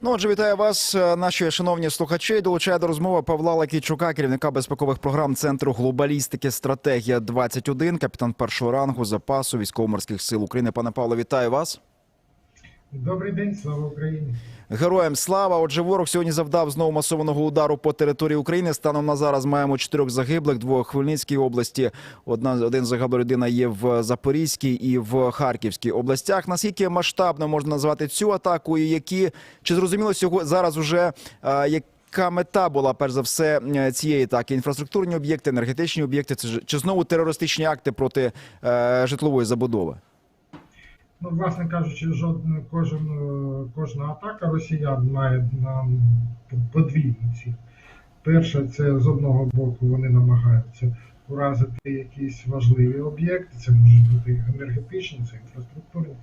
Ну, отже, вітаю вас, е, наші шановні слухачі. Долучає до розмови Павла Лакійчука, керівника безпекових програм Центру глобалістики Стратегія 21 капітан першого рангу запасу військово-морських сил України. Пане Павло, вітаю вас. Добрий день, слава Україні. Героям слава. Отже, ворог сьогодні завдав знову масованого удару по території України. Станом на зараз маємо чотирьох загиблих, двох Хмельницькій області. Одна один загибла людина є в Запорізькій і в Харківській областях. Наскільки масштабно можна назвати цю атаку, і які чи зрозуміло сього зараз уже а, яка мета була перш за все е, цієї атаки? Інфраструктурні об'єкти, енергетичні об'єкти, це чи знову терористичні акти проти е, житлової забудови? Ну, власне кажучи, жодна кожен, кожна атака росіян має нам подвійну ціль. Перше, це з одного боку вони намагаються уразити якісь важливі об'єкти, це можуть бути енергетичні, це інфраструктурні,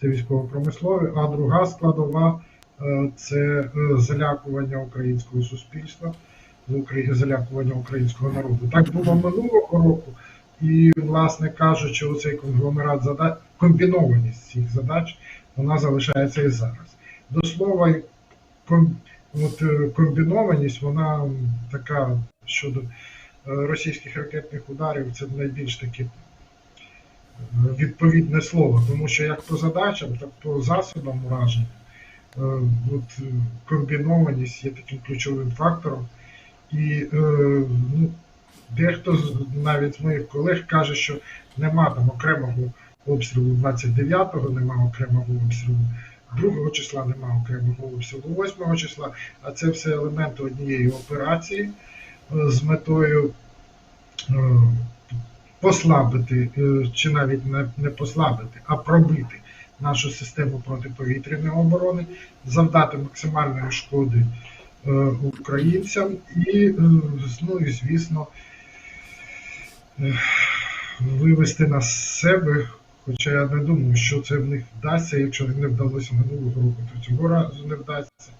це військово-промислові, а друга складова е, це е, залякування українського суспільства, залякування українського народу. Так було минулого року. І, власне кажучи, оцей конгломерат задач, комбінованість цих задач, вона залишається і зараз. До слова, ком, от, е, комбінованість, вона така щодо е, російських ракетних ударів, це найбільш таке відповідне слово, тому що як по задачам, так по засобам ураження, е, от, комбінованість є таким ключовим фактором. І ну, Дехто з навіть моїх колег каже, що нема там окремого обстрілу 29-го, нема окремого обстрілу 2 числа, нема окремого обстрілу 8 числа, а це все елементи однієї операції е, з метою е, послабити, е, чи навіть не, послабити, а пробити нашу систему протиповітряної оборони, завдати максимальної шкоди українцям і, е, ну, і звісно, вивести нас з себе. Хоча я не думаю, що це в них вдасться, якщо не вдалося минулого року, то цього разу не вдасться.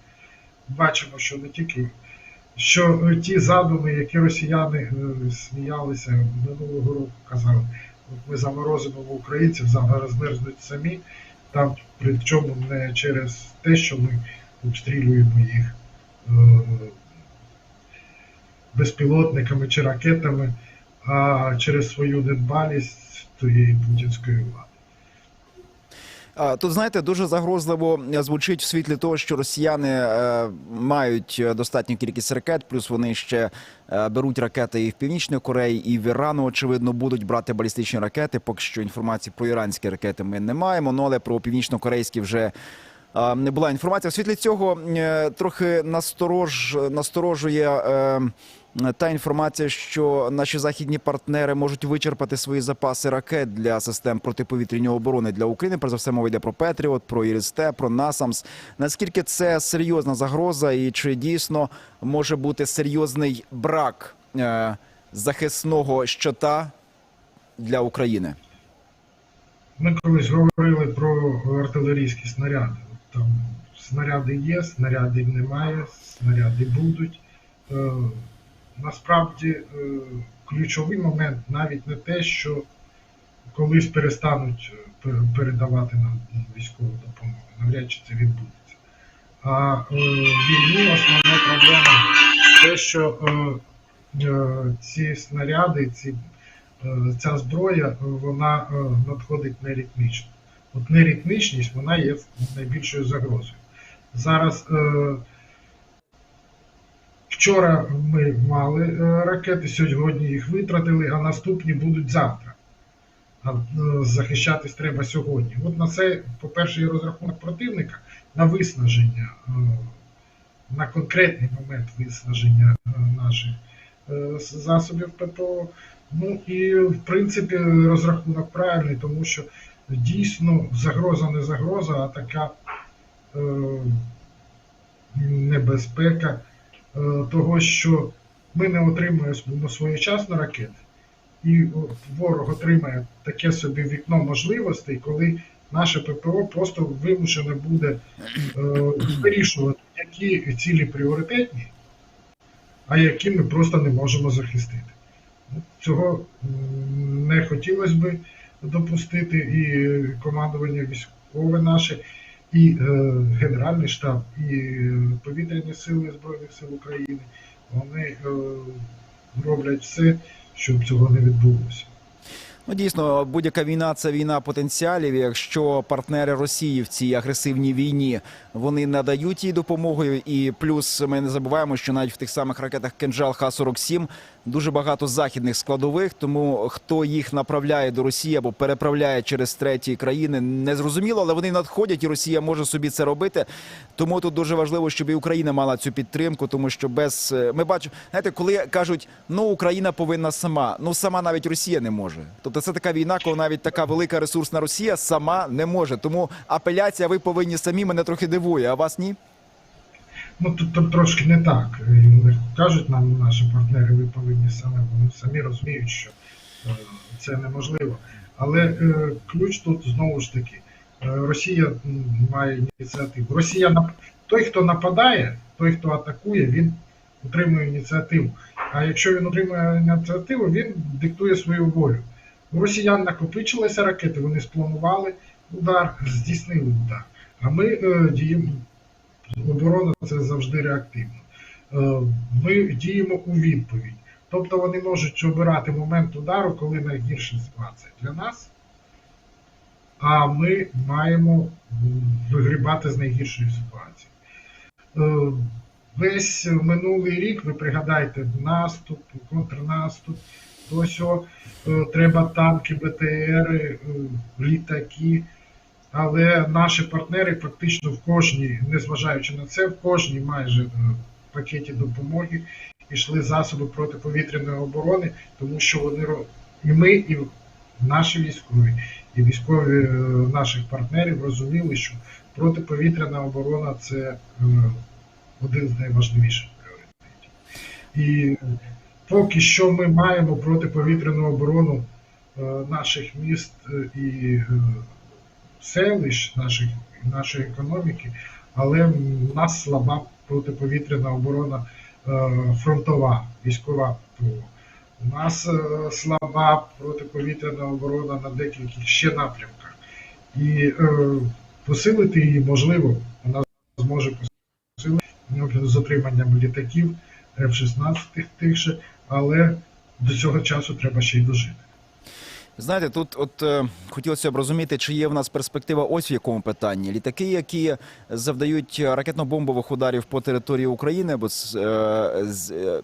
Бачимо, що не тільки що е, ті задуми, які росіяни е, сміялися минулого року, казали, ми заморозимо в українців, зараз мерзнуть самі, там причому не через те, що ми обстрілюємо їх е, безпілотниками чи ракетами а через свою недбалість тієї путінської влади. Тут знаєте, дуже загрозливо звучить в світлі того, що росіяни е, мають е, достатню кількість ракет, плюс вони ще е, беруть ракети і в Північної Кореї, і в Ірану, очевидно, будуть брати балістичні ракети. Поки що інформації про іранські ракети ми не маємо. Ну але про північно-корейські вже е, не була інформація. В світлі цього е, трохи насторож, насторожує. Е, та інформація, що наші західні партнери можуть вичерпати свої запаси ракет для систем протиповітряної оборони для України. Перш за все мова йде про Петріот, про Іристе, про Насамс. Наскільки це серйозна загроза, і чи дійсно може бути серйозний брак е, захисного щита для України? Ми колись говорили про артилерійські снаряди. Там снаряди є, снарядів немає, снаряди будуть. Е, Насправді е, ключовий момент навіть не те, що колись перестануть е, передавати нам військову допомогу. Навряд чи це відбудеться. А в війні основна проблема те, що ці снаряди, ці, ця зброя, вона надходить неритмічно. От неритмічність вона є найбільшою загрозою. Зараз е, Вчора ми мали е, ракети, сьогодні їх витратили, а наступні будуть завтра. А е, захищатись треба сьогодні. От на це, по-перше, є розрахунок противника на виснаження, е, на конкретний момент виснаження наших засобів ППО. Ну і в принципі розрахунок правильний, тому що дійсно загроза не загроза, а така е, небезпека е, того, що ми не отримуємо своєчасно ракети, і ворог отримає таке собі вікно можливостей, коли наше ППО просто вимушене буде е, вирішувати, які цілі пріоритетні, а які ми просто не можемо захистити. Цього не хотілося би допустити, і командування військове наше і е, Генеральний штаб, і е, повітряні сили Збройних сил України, вони е, роблять все, щоб цього не відбулося. Ну, дійсно, будь-яка війна це війна потенціалів. Якщо партнери Росії в цій агресивній війні вони надають їй допомогу, і плюс ми не забуваємо, що навіть в тих самих ракетах Кенджал Х-47 дуже багато західних складових. Тому хто їх направляє до Росії або переправляє через треті країни, не зрозуміло, але вони надходять, і Росія може собі це робити. Тому тут дуже важливо, щоб і Україна мала цю підтримку, тому що без е, ми бачимо, знаєте, коли кажуть, ну Україна повинна сама, ну сама навіть Росія не може. Тобто це така війна, коли навіть така велика ресурсна Росія сама не може. Тому апеляція, ви повинні самі мене трохи дивує, а вас ні? Ну тут, трошки не так. Кажуть нам, наші партнери, ви повинні саме, вони самі розуміють, що е, це неможливо. Але е, ключ тут знову ж таки, е, Росія має ініціативу. Росія той, хто нападає, той, хто атакує, він утримує ініціативу. А якщо він утримує ініціативу, він диктує свою волю. У росіян накопичилися ракети, вони спланували удар, здійснили удар. А ми діємо оборона це завжди реактивно. Е, Ми діємо у відповідь. Тобто вони можуть обирати момент удару, коли найгірша ситуація для нас, а ми маємо вигрібати з найгіршої ситуації. Е, Весь минулий рік, ви пригадайте, наступ, контрнаступ, то сьо, е, треба танки, БТРи, е, літаки. Але наші партнери фактично в кожній, незважаючи на це, в кожній майже е, пакеті допомоги йшли засоби протиповітряної оборони, тому що вони і ми, і наші військові, і військові е, наших партнерів розуміли, що протиповітряна оборона це е, один з найважливіших пріоритетів. І поки що ми маємо протиповітряну оборону наших міст і селищ наших, нашої економіки, але в нас слаба протиповітряна оборона е, фронтова, військова ПО. У нас е, слаба протиповітряна оборона на декількох ще напрямках. І е, посилити її можливо, вона зможе посилити з отриманням літаків F-16 тих же, але до цього часу треба ще й дожити. Знаєте, тут от е, хотілося б розуміти, чи є в нас перспектива ось в якому питанні. Літаки, які завдають ракетно-бомбових ударів по території України, бо е, з, е,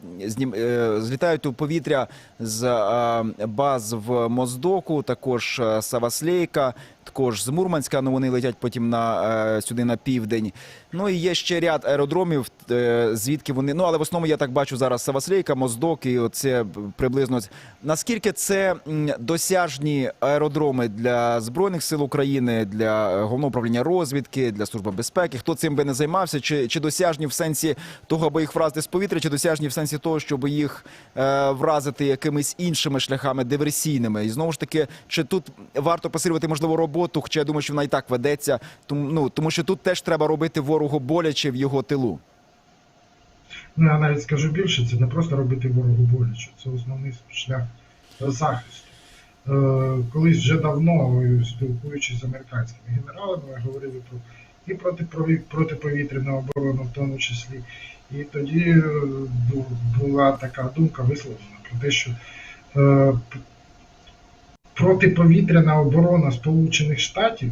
е, злітають у повітря з е, баз в Моздоку, також е, Саваслейка, також з Мурманська. Ну вони летять потім на е, сюди на південь. Ну і є ще ряд аеродромів, е, звідки вони. Ну але в основному я так бачу зараз Саваслейка, Моздок, і оце приблизно наскільки це досяжні аеродроми для збройних сил України, для головного управління розвідки, для служби безпеки. Хто цим би не займався, чи, чи досяжні в сенсі того, аби їх вразити з повітря, чи досяжні в сенсі того, щоб їх е, вразити якимись іншими шляхами диверсійними? І знову ж таки, чи тут варто посилювати можливо роботу? Хоча я думаю, що вона і так ведеться, тому ну тому що тут теж треба робити ворогу боляче в його тилу. Ну, я навіть скажу більше, це не просто робити ворогу боляче, це основний шлях захисту. Е, колись вже давно, спілкуючись з американськими генералами, ми говорили про і протипові- протиповітряну оборону в тому числі. І тоді е, була така думка висловлена про те, що е, протиповітряна оборона Сполучених Штатів,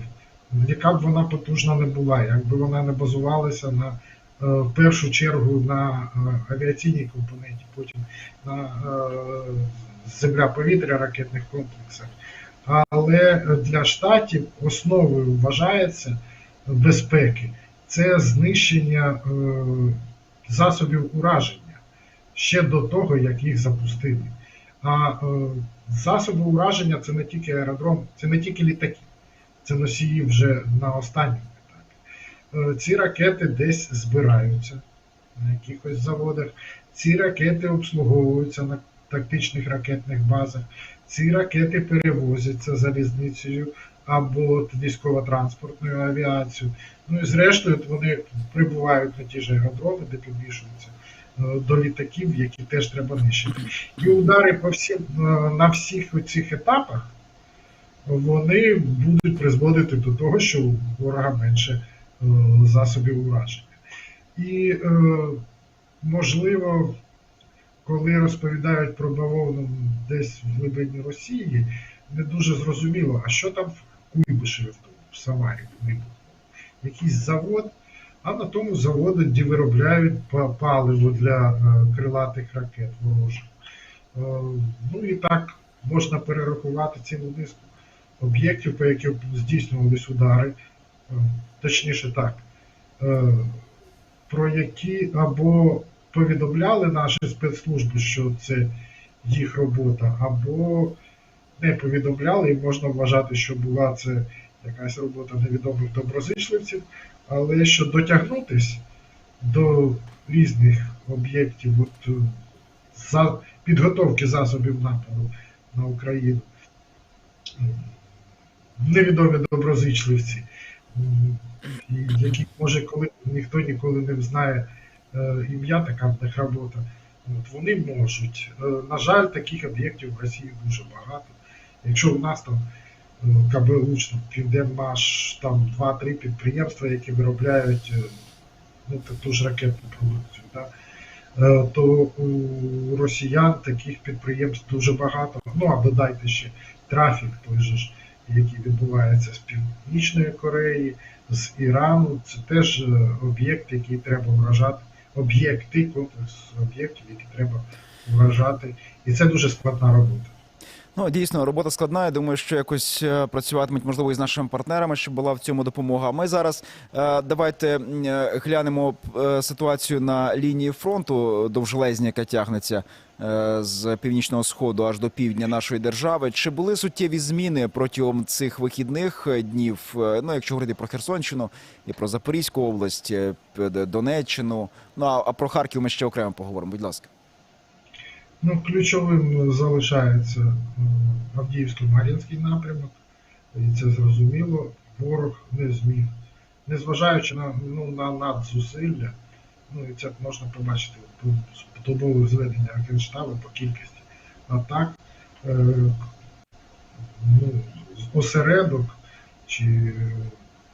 яка б вона потужна не була, якби вона не базувалася на е, в першу чергу на е, авіаційній компоненті, потім на е, земля-повітря ракетних комплексах. Але для штатів основою вважається безпеки це знищення засобів ураження ще до того, як їх запустили. А е, засоби ураження це не тільки аеродром, це не тільки літаки, це носії вже на останньому етапі. Е, Ці ракети десь збираються на якихось заводах. Ці ракети обслуговуються на тактичних ракетних базах. Ці ракети перевозяться залізницею або військово-транспортною авіацією. Ну і зрештою вони прибувають на ті ж аеродроми, де підвішуються до літаків, які теж треба нищити. І удари по всім е, на всіх цих етапах вони будуть призводити до того, що у ворога менше е, засобів ураження. І е, можливо, коли розповідають про бавовну десь в глибині Росії, не дуже зрозуміло, а що там в Куйбишеві, в Самарі вибухнуло. Якийсь завод, а на тому заводі виробляють паливо для е, крилатих ракет ворожих. Е, Ну і так можна перерахувати цілу низку об'єктів, по яких здійснювались удари, е, точніше так, про які або повідомляли наші спецслужби, що це їх робота, або не повідомляли, і можна вважати, що була це якась робота невідомих доброзичливців, але що дотягнутись до різних об'єктів от, е, за підготовки засобів нападу на Україну. Невідомі доброзичливці, які може коли ніхто ніколи не знає е, ім'я, така в робота. От, вони можуть. Е, на жаль, таких об'єктів в Росії дуже багато. Якщо у нас там КБ Лучно, Південмаш, там 2-3 підприємства, які виробляють е, ну, таку ж ракетну продукцію, да? е, то у росіян таких підприємств дуже багато. Ну а додайте ще трафік той же ж, який відбувається з Північної Кореї, з Ірану. Це теж е, об'єкт, який треба вражати. Об'єкти, комплекс об'єктів, які треба вражати. І це дуже складна робота. Ну дійсно робота складна. Я думаю, що якось е, працюватимуть можливо і з нашими партнерами, щоб була в цьому допомога. Ми зараз е, давайте е, глянемо ситуацію на лінії фронту довжелезні, яка тягнеться з північного сходу аж до півдня нашої держави. Чи були суттєві зміни протягом цих вихідних днів? Ну, якщо говорити про Херсонщину і про Запорізьку область, Донеччину. Ну а про Харків ми ще окремо поговоримо. Будь ласка. Ну, ключовим залишається е, Авдіївсько-Мар'їнський напрямок, і це зрозуміло. Ворог не зміг, незважаючи на, ну, на надзусилля, ну і це можна побачити по добових зведення Генштабу по кількості атак, е, ну, осередок чи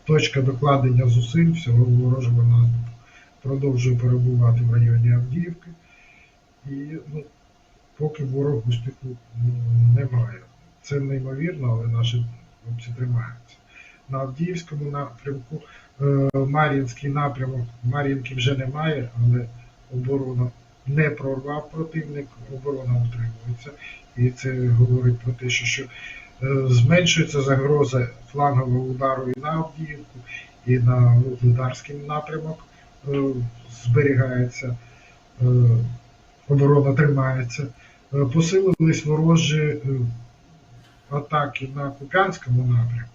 точка докладення зусиль всього ворожого наступу продовжує перебувати в районі Авдіївки. І ну, поки ворог успіху немає. Це неймовірно, але наші хлопці тримаються. На Авдіївському напрямку е, Мар'їнський напрямок, Мар'їнки вже немає, але оборона не прорвав противник, оборона утримується. І це говорить про те, що, що е, зменшується загроза флангового удару і на Авдіївку, і на Вугледарський напрямок е, зберігається. Оборона тримається. Е, Посилились ворожі е, атаки на Куп'янському напрямку.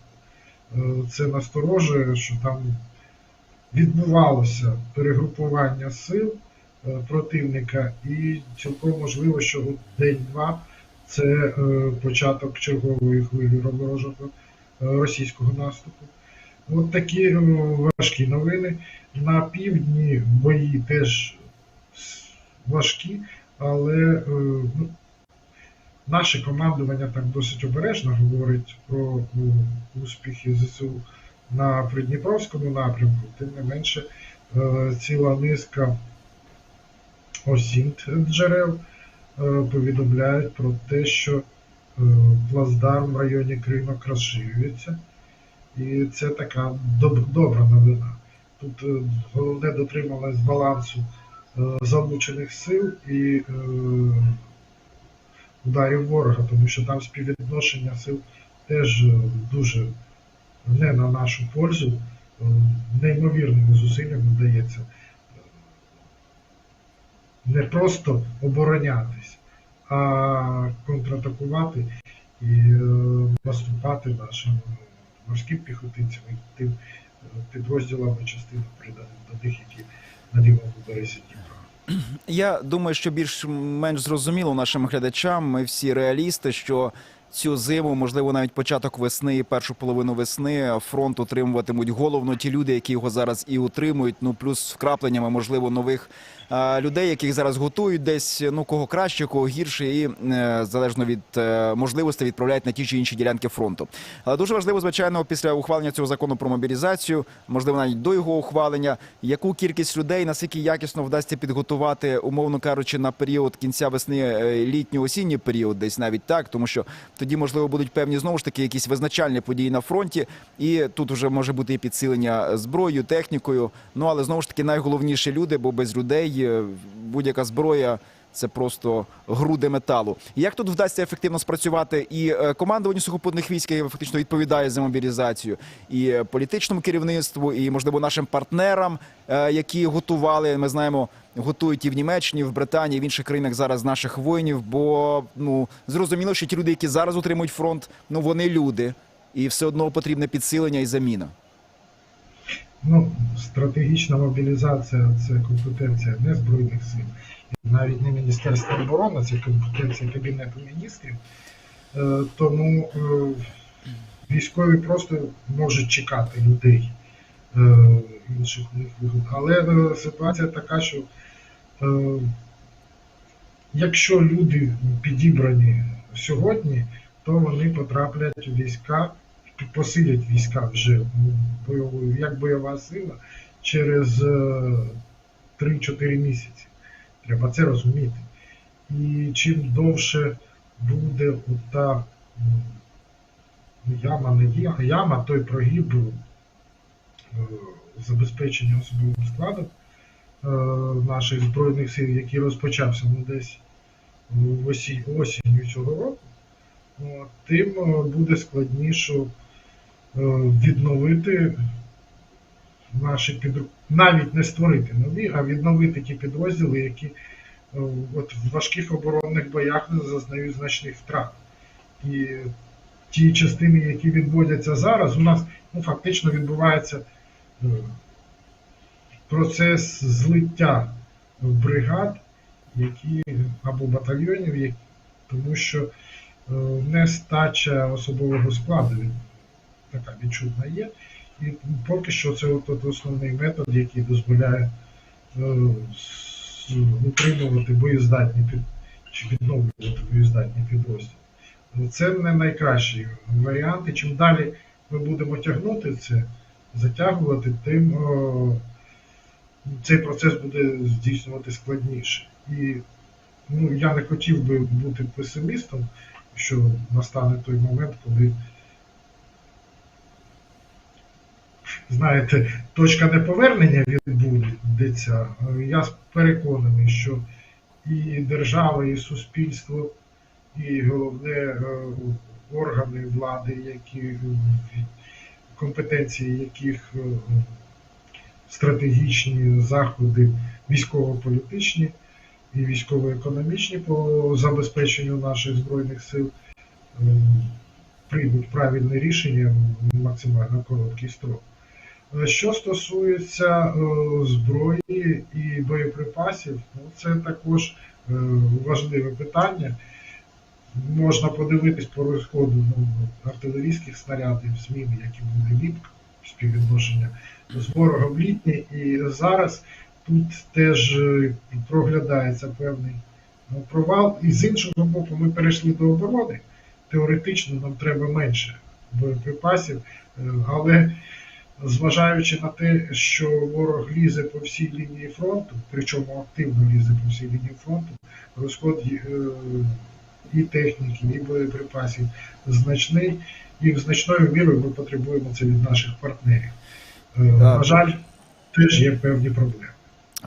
Е, Це насторожує, що там відбувалося перегрупування сил противника, і цілком можливо, що день-два це початок чергової хвилі ворожого російського наступу. От такі важкі новини. На півдні бої теж важкі, але е, ну, наше командування так досить обережно говорить про е, успіхи ЗСУ на Придніпровському напрямку, тим не менше е, ціла низка осінт джерел е, повідомляють про те, що плацдарм в районі Кримок розширюється. І це така доб- добра новина. Тут головне дотрималось балансу залучених сил і е, ударів ворога, тому що там співвідношення сил теж е, дуже не на нашу пользу, е, неймовірними зусиллями вдається е, не просто оборонятись, а контратакувати і е, наступати нашим морським піхотинцям і тим е, підрозділам приданих до них, які на лівому березі Дніпра. Я думаю, що більш-менш зрозуміло нашим глядачам. Ми всі реалісти, що цю зиму, можливо, навіть початок весни і першу половину весни фронт утримуватимуть головно ті люди, які його зараз і утримують. Ну плюс вкрапленнями, можливо, нових людей, яких зараз готують, десь ну кого краще, кого гірше, і е, залежно від е, можливостей відправляють на ті чи інші ділянки фронту. Але дуже важливо, звичайно, після ухвалення цього закону про мобілізацію, можливо, навіть до його ухвалення, яку кількість людей наскільки якісно вдасться підготувати, умовно кажучи, на період кінця весни, е, літньо-осінній період, десь навіть так, тому що тоді можливо будуть певні знову ж таки якісь визначальні події на фронті, і тут вже може бути і підсилення зброєю, технікою. Ну але знову ж таки найголовніше люди, бо без людей е, будь-яка зброя. Це просто груди металу. Як тут вдасться ефективно спрацювати і е, командуванню сухопутних військ, яке фактично відповідає за мобілізацію, і е, політичному керівництву, і можливо нашим партнерам, які готували. Ми знаємо, готують і в Німеччині, і в Британії, і в інших країнах зараз наших воїнів. Бо ну зрозуміло, що ті люди, які зараз утримують фронт, ну вони люди, і все одно потрібне підсилення і заміна. Ну, стратегічна мобілізація це компетенція не Збройних сил, навіть не Міністерства оборони, це компетенція Кабінету міністрів. Е, Тому е, військові просто можуть чекати людей е, інших них вигод. Але ситуація така, що якщо люди підібрані сьогодні, то вони потраплять у війська посилять війська вже бойовою, як бойова сила через е, 3-4 місяці. Треба це розуміти. І чим довше буде ота яма, не яма, яма той прогиб е, забезпечення особовим складом е, наших Збройних сил, який розпочався ну, десь осінню цього року, тим е, буде складніше е, відновити наші підр... навіть не створити нові, а відновити ті підрозділи, які е, от в важких оборонних боях зазнають значних втрат. І ті частини, які відводяться зараз, у нас ну, фактично відбувається е, процес злиття бригад, які або батальйонів, які, тому що е, нестача особового складу така відчутна є. І поки що це от, от основний метод, який дозволяє е, утримувати боєздатні під чи відновлювати боєздатні підрозділи. Це не найкращий варіант. І чим далі ми будемо тягнути це, затягувати, тим е, цей процес буде здійснювати складніше. І ну, я не хотів би бути песимістом, що настане той момент, коли знаєте, точка неповернення відбудеться. Я переконаний, що і держава, і суспільство, і головне е, органи влади, які компетенції яких е, стратегічні заходи військово-політичні і військово-економічні по забезпеченню наших збройних сил е, приймуть правильне рішення в максимально короткий строк. Е, Що стосується е, зброї і боєприпасів, ну, це також е, важливе питання. Можна подивитись по розходу ну, артилерійських снарядів, зміни, які буде ліпка, співвідношення з ворогом літні. І зараз тут теж проглядається певний ну, провал. І з іншого боку, ми перейшли до оборони. Теоретично нам треба менше боєприпасів, але зважаючи на те, що ворог лізе по всій лінії фронту, причому активно лізе по всій лінії фронту, розход е, і техніки, і боєприпасів значний, і значною мірою ми потребуємо це від наших партнерів. Так. На жаль, теж є певні проблеми.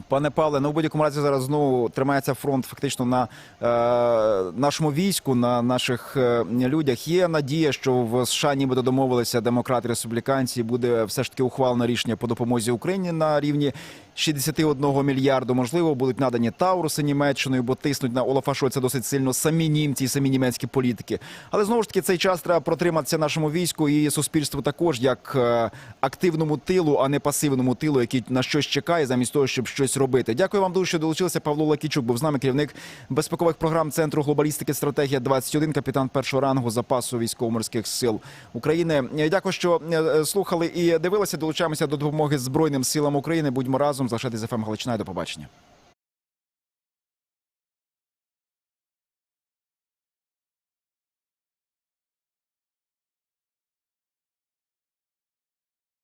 Пане Павле, ну в будь-якому разі зараз знову тримається фронт фактично на е, нашому війську, на наших е, людях. Є надія, що в США нібито домовилися демократи республіканці. Буде все ж таки ухвалено рішення по допомозі Україні на рівні 61 мільярду. Можливо, будуть надані Тауруси Німеччиною, бо тиснуть на Олафа Шольца досить сильно самі німці, і самі німецькі політики. Але знову ж таки цей час треба протриматися нашому війську і суспільству також як е, активному тилу, а не пасивному тилу, який на щось чекає, замість того, щоб щось робити. Дякую вам дуже, що долучилися. Павло Лакічук був з нами, керівник безпекових програм Центру глобалістики стратегія 21 капітан першого рангу запасу військово-морських сил України. Е, Дякую, що е, слухали і дивилися. Долучаємося до допомоги Збройним силам України. Будьмо разом. Залишайтесь з ФМ Галичина. І До побачення.